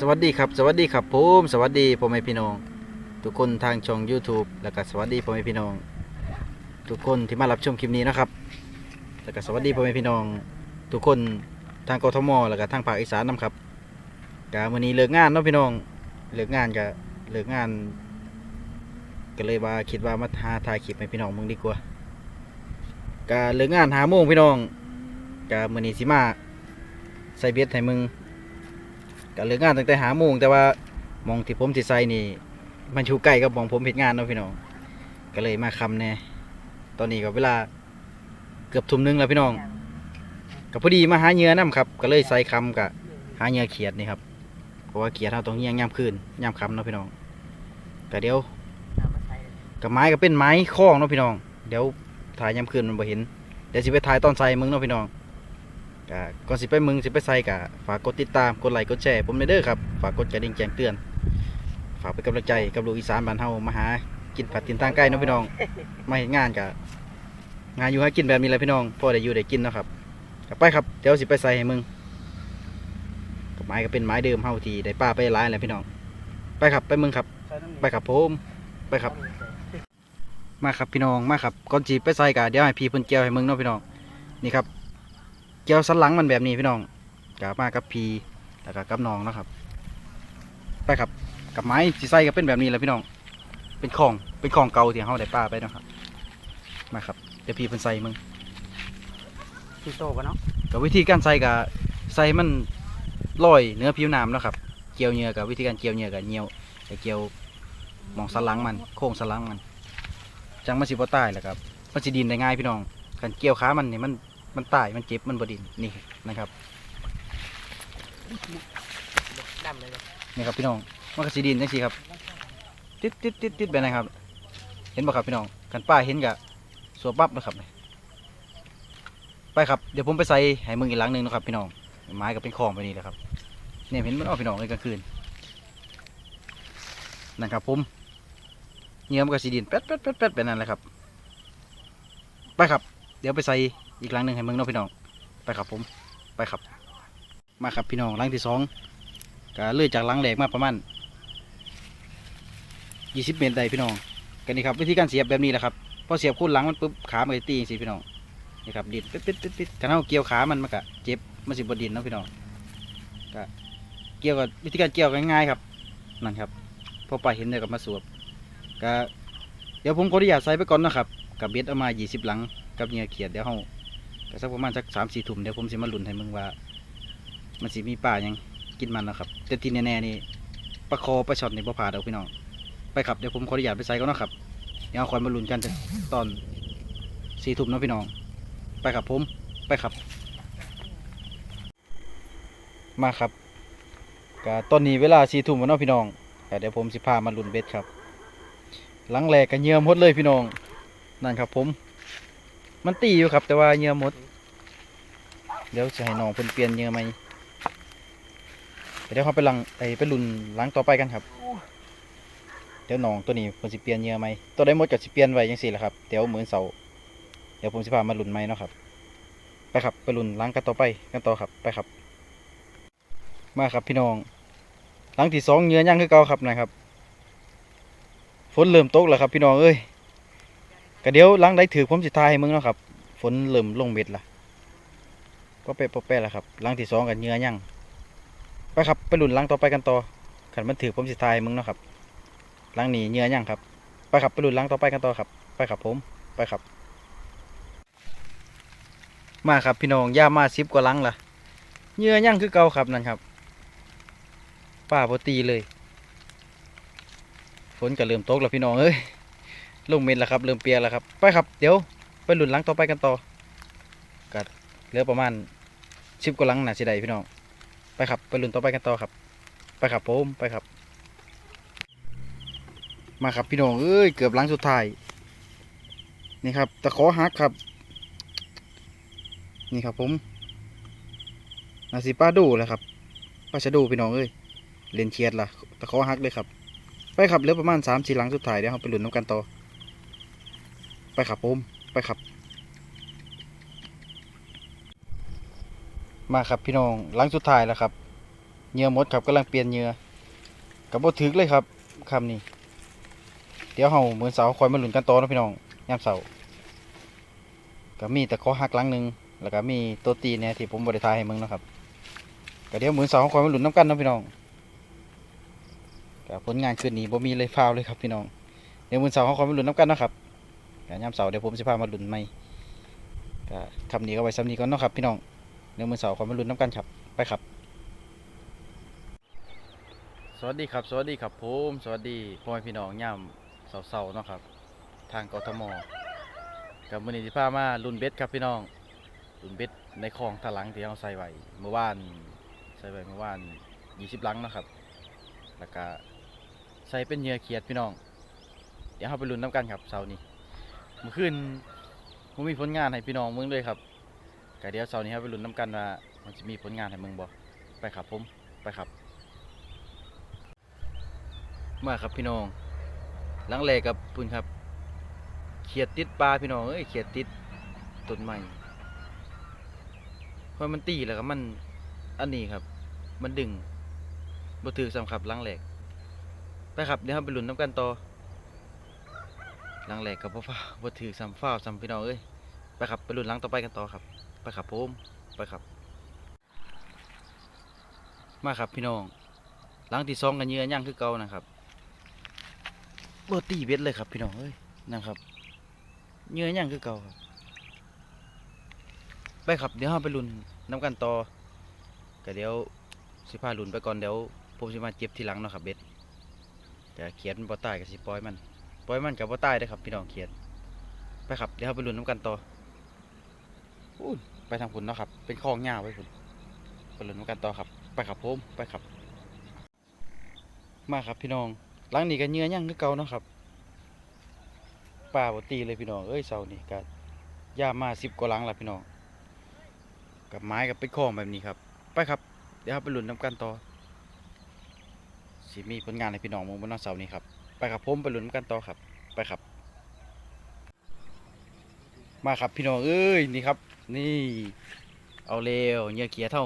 สวัสดีครับ สวัสดีครับผมสวัสดีพ่อแม่พี่น้อง ทุกคนทางช่อง YouTube แล้วก็สวัสดีพ่อแม่พี่น้อง ทุกคนที่มารับชมคลิปนี้นะครับ แล้วก็สวัสดีพ่อแม่พี่น้อง ทุกคนทางกทมแล้วก็ทางภาคอีสานนํครับกะมื้อนี้เลิกงานเนาะพี่น้องเลิกงานก็เลิกงาน ก็เลยว่าคิดว่ามาหาถ่ายคลิปให้พี่น้องมึงดีกว่ากะเลิกงานหาโมงพี่น้องกะมื้อนี้สิมาใส่เบ็ดให้มึง ก็เลิกงานตั้งแต่หาโมงแต่ว่ามองที่ผมสิใส่นี่ มันอยู่ใกล้กับมองผมเฮ็ดงานเนาะพี่น้องก็เลยมาคำแน่ตอนนี้ก็เวลาเกือบทุ่มหนึงแล้วพี่น้องก็พอดีมาหาเหยื่อนํครับ ก็เลยใส่คำกับหาเหยื่อเขียดนี่ครับเพราะว่าเขียดเราต้องเลี้ยงยามคืนยามค่ำเนาะพี่น้องก็เดี๋ยวกับไม้ก็เป็นไม้คล้องเนาะพี่น้อง เดี๋ยวถ่ายยามคืนมันบ่เห็นเดี๋ยวสิไปถ่ายตอนใส่มึงเนาะพี่น้อง ก็ก่อนสิไปมึงสิไปใส่กะฝากกดติดตามกดไลค์กดแชร์ผมเด้อครับฝากกดกระดิ่งแจ้งเตือน ฝากเป็นกำลังใจกับลูกอีสานบ้านเฮามาหากินผัดกินตั้งใกล้เนาะพี่น้องมาเห็นงานกะงานอยู่ให้กินแบบนี้แหละพี่น้องพอได้อยู่ได้กินเนาะครับกลับไปครับเดี๋ยวสิไปใส่ให้มึงกับไม้ก็เป็นไม้เดิมเฮาทีได้ป้าไปหลายแหละพี่น้อง ไปครับไปมึงครับ ไปครับผมไปครับ มาครับพี่น้องมาครับก่อนจีไปใส่กะเดี๋ยวให้พี่เพิ่นเจียวให้มึงเนาะพี่น้องนี่ครับ เกี่ยวสันหลังมันแบบนี้พี่น้องกับมากับพีแล้วก็กับน้องเนาะครับ ไปครับกับไม้สีใส่ก็เป็นแบบนี้แหละพี่น้อง เป็นของเป็นของเก่าที่เขาได้ป้าไปเนาะครับ มาครับเดี๋ยวพี่เป็นใส่มึงพี่โตกันเนาะกับวิธีการใส่กับใส่มันลอยเนื้อผิวน้ำเนาะครับ เกี่ยวเหงื่อกับวิธีการเกี่ยวเหงื่อกับเหนียวแต่เกี่ยวหมองสันหลังมัน โค้งสันหลังมัน จังมันสิบ่ตายแหละครับมันสิดินได้ง่ายพี่น้องการเกี่ยวขามันนี่มัน มันตายมันเจ็บมันบ่ดินนี่นะครับดำเลยเลยนี่ครับพี่น้องมันก็สีดินจังซี่ครับติดติดติดติดแบบนั้นครับ เห็นบ่ครับพี่น้องกันป้าเห็นกะสวบปั๊บนะครับนี่ไปครับเดี๋ยวผมไปใส่ให้มึงอีกหลังหนึงนะครับพี่น้องไม้ก็เป็นคลองไปนี่แหละครับเนี่ยเห็นมันออกพี่น้องในกลางคืนนั่นครับผมเหงื่อมันก็สีดินแป๊ดแป๊ดแป๊ดแป๊ดแบบนั้นแหละครับ ไปครับ เดี๋ยวไปใส่ อีกหลังหนึ่งให้มึงเนาะพี่น้อง ไปครับผมไปครับ มาครับพี่น้องหลังที่สองก็เลื่อยจากหลังแหลกมาประมาณ20เมตรได้พี่น้องกันนี่ครับวิธีการเสียบแบบนี้แหละครับพอเสียบคู่หลังมันปุ๊บขามันก็จะตีสิพี่น้องนี่ครับดินปิดปิดปิดปิดกันเอาเกี่ยวขามันมันก็เจ็บมันสิบดินนะพี่น้องก็เกี่ยวกับวิธีการเกี่ยวง่ายๆครับนั่นครับพอไปเห็นเลยกับมาสวบก็เดี๋ยวผมขออนุญาตใส่ไปก่อนนะครับกับเบ็ดเอามา 20 หลังกับเหงื่อเขียดเดี๋ยวเฮา ก็สักประมาณสักสามสี่ถุ่มเดี๋ยวผมสิมาลุ้นให้มึงว่า มันสิมีป่ายังกินมันนะครับแต่ที่แน่ๆนี่ปลาคอปลาช็อตนี่บ่ผ่าดอกพี่น้องไปครับเดี๋ยวผมขออนุญาตไปใส่ก่อนะครับเดี๋ยวเอาคอยมาลุ้นกันตอนสี่ทุ่มนะพี่น้อง ไปครับผมไปครับ มาครับก็ตอนนี้เวลาสี่ทุ่มแล้วนะพี่น้องเดี๋ยวผมสิพามาลุ้นเบ็ดครับหลังแหลกกันเยื่อหมดเลยพี่น้อง นั่นครับผม มันตีอยู่ครับ แต่ว่าเหยื่อหมด เดี๋ยวจะให้น้องเพิ่นเปลี่ยนเหยื่อใหมเดี๋ยวเขาไปลังไอไปลุนหลังต่อไปกันครับ เดี๋ยวน้องตัวนี้ผมสิเปลี่ยนเหยื่อไหมตัวได้หมดกับสิเปลี่ยนไว้ยังสี่แหละครับเดี๋ยวเหมือนเสาเดี๋ยวผมสิพามาลุนไหมเนาะครับไปครับไปลุนหลังกันต่อไปกันต่อครับไปครับ มาครับพี่น้องหลังที่สองเหยื่อย่างคือเก่าครับนะครับฝนเริ่มตกแล้วครับพี่น้องเอ้ย ก็เดี๋ยวหลังได้ถือผมสิทายให้มึงเนาะครับฝนเริ่มลงเม็ดละก็เป๊ะปะแปะแล้วครับหลังที่สองกับเหยื่อย่งไปครับไปหลุนหลังต่อไปกันต่อขันมันถือผมสิทายมึงเนาะครับหลังหนีเหงื่อยังครับไปครับไปหลุนหลังต่อไปกันต่อครับ ไปครับผมไปครับ มาครับพี่น้องย่ามาซิบกว่าหลังละเหงื่อยังคือเก่าครับนั่นครับป้าพอตีเลย ฝนก็เริ่มตกแล้วพี่น้องเอ้ย ลงเม็ดแล้วครับ เริ่มเปียกแล้วครับ ไปครับ เดี๋ยวไปหลุนหลังต่อไปกันต่อกัดเหลือประมาณสิบกว่าหลังน่ะสิได้พี่น้อง ไปครับ ไปลุนต่อไปกันต่อครับ ไปครับผมไปครับ มาครับพี่น้องเอ้ยเกือบหลังสุดท้าย นี่ครับตะขอหักครับ นี่ครับผมนาสิป้าดูแหละครับป้าชะดูพี่น้องเอ้ยเลนเชียดล่ะตะขอหักเลยครับ ไปครับเหลือประมาณสามสี่หลังสุดท้ายเดี๋ยวเราไปลุนน้ำกันต่อ ไปครับผมไปครับ มาครับพี่น้องหลังสุดท้ายแล้วครับเหยื่อหมดครับกำลังเปลี่ยนเหยื่อกับบถึกเลยครับคำนี้ เดี๋ยวเฮาเหมื้อเสาคอยมาหลุนกันต่อนะพี่น้องยามเสาร์ก็มีแต่ขอหักหลังหนึ่งแล้วก็มีตัวตีเนี่ยที่ผมบ่ได้ทายให้มึงนะครับก็เดี๋ยวเหมื้อเสาคอยมาหลุ้นนํกันนะพี่น้องก็ผลงานคืนนี้บ่มีเลยฟาวเลยครับพี่น้องเดี๋ยวมื้อเสาร์คอยมาลุ้นนํกันนะครับ ก็ยามเสาร์เดี๋ยวผมสิพามาลุ้นใหม่ก็คำนี้ก็ไว้ซ้ำนี้ก่อนเนาะครับพี่น้องเดี๋ยวมือเสาร์คอยมาลุ้นนํกันครับไปครับ สวัสดีครับ สวัสดีครับผมสวัสดีพ่อแม่พี่น้องย่ามเสาๆเนาะครับ ทางกทมกับมือนี้ที่พามาลุนเบ็ดครับพี่น้องลุนเบ็ดในคลองทะลังที่เราใส่ไว้เมื่อวานใส่ไว้เมื่อวาน20ลังเนาะครับ แล้วก็ใส่เป็นเหยื่อเขียดพี่น้อง เดี๋ยวเราไปลุนน้ำกันครับเสาร์นี้ เมื่อคืนผมมีผลงานให้พี่น้องมึงเลยครับก็เดี๋ยวเสาร์นี้เราไปลุนน้ำกันว่ามันจะมีผลงานให้มึงบ่ไปครับผมไปครับ มาครับพี่น้องหลังแรกกับปุ่นครับ เขียดติดปลาพี่น้องเอ้ยเขียดติดต้นไม้เพราะมันตีแล้วก็มันอันนี้ครับ มันดึงบ่ถือสำคับลังแรกไปครับเดี๋ยวเราไปลุ้นน้ำกันต่อ หลังแรกกับบ่ฟ้าบ่ถือสำฟ้าวสำพี่น้องเอ้ยไปครับไปลุ้นหลังต่อไปกันต่อครับ ไปครับผมไปครับ มาครับพี่น้องหลังที่สองกันเยือย่างคือเก่านะครับโบตีเบ็ดเลยครับพี่น้องเอ้ยนะครับเนื้อย่างคือเก่าครับไปครับเดี๋ยวเราไปลุ้นน้ำกันต่อก็เดี๋ยวสิพาลุนไปก่อนเดี๋ยวผมสิมาเจ็บทีหลังเนาะครับเบ็ดจะเขียนมันบ่ตายกับสิปล่อยมัน ปล่อยมันกับบ่ตายได้ครับพี่น้องเขียนไปครับเดี๋ยวเราไปลุ้นน้ำกันต่ออู้ยไปทางพุ่นเนาะครับ เป็นคลองหญ้าไว้พุ่นไปลุ้นน้ำกันต่อครับ ไปครับผมไปครับ มาครับพี่น้องหลังนี้ก็เนื้อย่างคือเก่าเนาะครับป่าบตีเลยพี่น้องเอ้ยเสานี่ก็ย่ามาสิบกว่าหลังและพี่น้องกับไม้กับเป็นคลองแบบนี้ครับ ไปครับ เดี๋ยวเราไปลุ้นน้ำกันต่อสิมีผลงานให้พี่น้องมองบนวันเสานี้ครับ ไปครับผมไปลุ้นกันต่อครับ ไปครับ มาครับพี่น้องเอ้ยนี่ครับ นี่ เอาเร็วเหยื่อเขียเท่า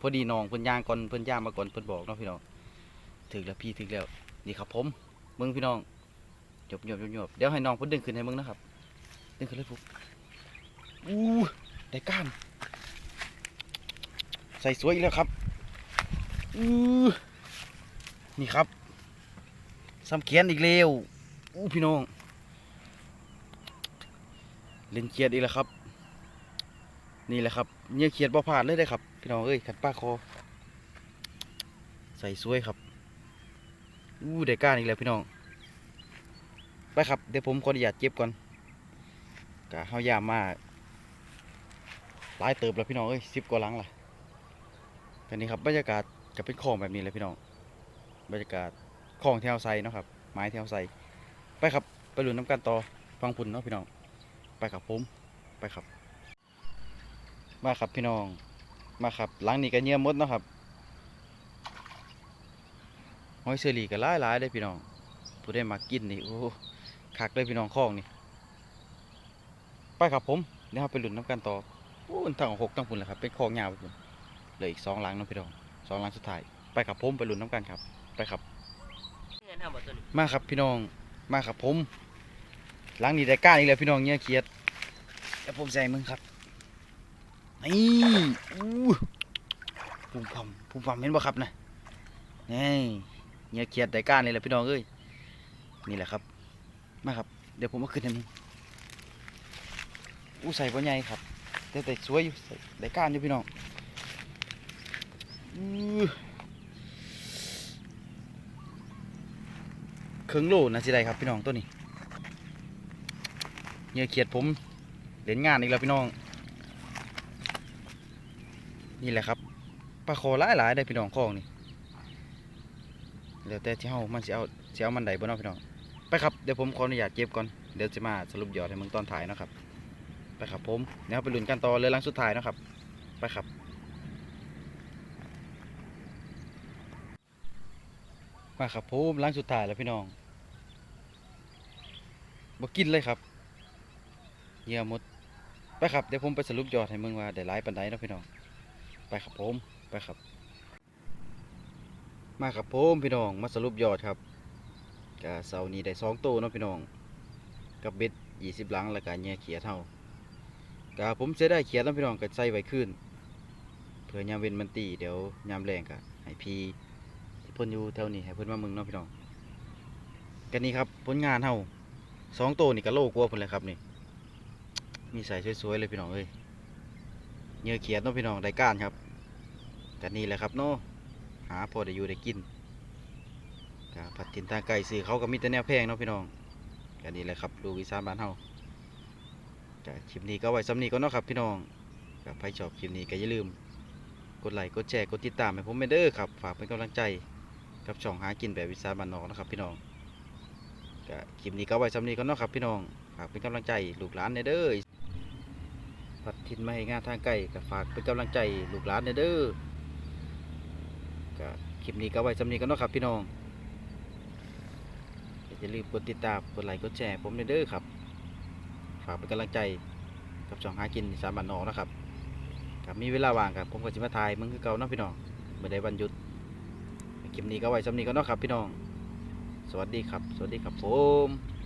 พอดีน้องเพิ่นย่างก่อนเพิ่นย่างมาก่อนเพิ่นบอกเนาะพี่น้องถึกแล้วพี่ถึกแล้ว นี่ครับผมมึงพี่น้องหยบหยบหยบหยบเดี๋ยวให้น้องเพุ่นดึงขึ้นให้มึงนะครับดึงขึ้นเลยปุ๊บอู้ได้ก้านใส่สวยอีกแล้วครับอู้นี่ครับ ซ้ำเขียนอีกแล้วอู้พี่น้อง เล่นเขียดอีกแล้วครับ นี่แหละครับเนี่ยเขียดบ่ผ่านเลยได้ครับ พี่น้องเอ้ยขัดป้าคอ ใส่สวยครับอู้ได้ก้านอีกแล้วพี่น้อง ไปครับ เดี๋ยวผมขออนุญาตเก็บก่อนกะเฮายามมาหลายเติบแล้วพี่น้องเอ้ยสิบกว่าลังละกันนี้ครับบรรยากาศก็เป็นคลองแบบนี้เลยพี่น้อง บรรยากาศ คลองแถวไซเนาะครับไม้แถวไซไปครับไปลุ้นน้ำกันต่อฟังพุ่นเนาะพี่น้องไปครับผมไปครับ มาครับพี่น้องมาครับหลังนี้ก็เงียบมดเนาะครับหอยเชอรี่ก็หลายหลายเลยพี่น้องผู้ได้มากินนี่โอ้คักเลยพี่น้องคลองนี่ไปครับผมเดี๋ยวเราไปหลุนน้ำกันต่อโอ้ทั้งหกทั้งพุ่นแหละครับเป็นคลองยาวไปพุ่นเหลืออีกสองหลังเนาะพี่น้องสองหลังสุดท้ายไปครับผมไปหลุนน้ำกันครับ ไปครับ นทำบ่ตัวนี้มาครับพี่น้องมาครับผมหลังนี้ได้ก้านอีกแล้วพี่น้องเนี่ยเขียดเดี๋ยวผมใส่มึงครับนี่อู้ปุ่มพำปุ่มพำเห็นบ่ครับนะนี่เนี่ยเขียดได้ก้านนี่แหละพี่น้องเอ้ยนี่แหละครับ มาครับ เดี๋ยวผมมาขึ้นให้มึงอู้ใส่บ่ใหญ่ครับแต่แต่สวยอยู่ใส่ได้ก้านอยู่พี่น้องอู้ เครื่องโลนะสิได้ครับพี่น้องตัวนี้เนี่ยเขียดผมเล่นงานอีกแล้วพี่น้อง นี่แหละครับปลาคอหลายหลายได้พี่น้องคลองนี่แล้วแต่ที่เฮามันสิเอาสิเอามันใดบ่เนาะพี่น้องไปครับเดี๋ยวผมขออนุญาตเก็บก่อนเดี๋ยวจะมาสรุปยอดให้มึงตอนถ่ายนะครับไปครับผมเดี๋ยวไปลุ้นกันต่อเลยลังสุดท้ายนะครับ ไปครับ มาครับผมหลังสุดท้ายแล้วพี่น้องบ่กินเลยครับเยื่อหมดไปครับเดี๋ยวผมไปสรุปยอดให้มึงว่าได้หลายปันไดนะพี่น้อง ไปครับผมไปครับ มาครับผมพี่น้องมาสรุปยอดครับกะเสาร์นี้ได้สองตัวนะพี่น้อง กับเบ็ดยี่สิบหลังแล้วก็แง่เขียเท่ากะผมเสียได้เขียดแล้วพี่น้องก็ใส่ไว้ขึ้นเพื่อยามเว้นมันตีเดี๋ยวยามแรงก็ให้พี่ พิ่นอยู่แถวนี้ให้เพิ่นมาเมึงเนาะพี่น้องกันนี้ครับผลงานเฮาสองตัวนี่ก็โลกว่าเพิ่นเลยครับนี่ มีใส่สวยๆเลยพี่น้องเอ้ยเหงื่อเขียดเนาะพี่น้องได้ก้านครับกันนี้แหละครับเนาะหาพอได้อยู่ได้กินกผัดทินทางไก่ซื้อเขาก็มีแต่แนวแพงเนาะพี่น้องกันนี้แหละครับลูกอีสานบ้านเฮาก็คลิปนี้ก็ไว้สำนีก็เนาะครับพี่น้องกับใครชอบคลิปนี้ก็อย่าลืมกดไลค์กดแชร์กดติดตามให้ผมไปเด้อครับ ฝากเป็นกำลังใจ กับช่องหากินแบบวิสาบ้านนอกนะครับ พี่น้องก็คลิปนี้ก็ไว้สำนีก็เนาะครับพี่น้องฝากเป็นกำลังใจลูกหลานในเด้อผัดทินมาให้งานทางไก่ก็ฝากเป็นกำลังใจลูกหลานในเด้อก็คลิปนี้ก็ไว้สำนีกันเนาะครับพี่น้องอย่าลืมกดติดตามกดไลค์กดแชร์ผมด้วยเด้อครับ ฝากเป็นกำลังใจกับช่องหากินสามบันนอกนะครับครับมีเวลาว่างครับผมก็จะมาถ่ายมึงคือเก่าเนาะพี่น้องเมื่อใดวันหยุด ลิปนี้ก็ไว้สำนีก็นเนาะครับพี่น้อง สวัสดีครับ สวัสดีครับผม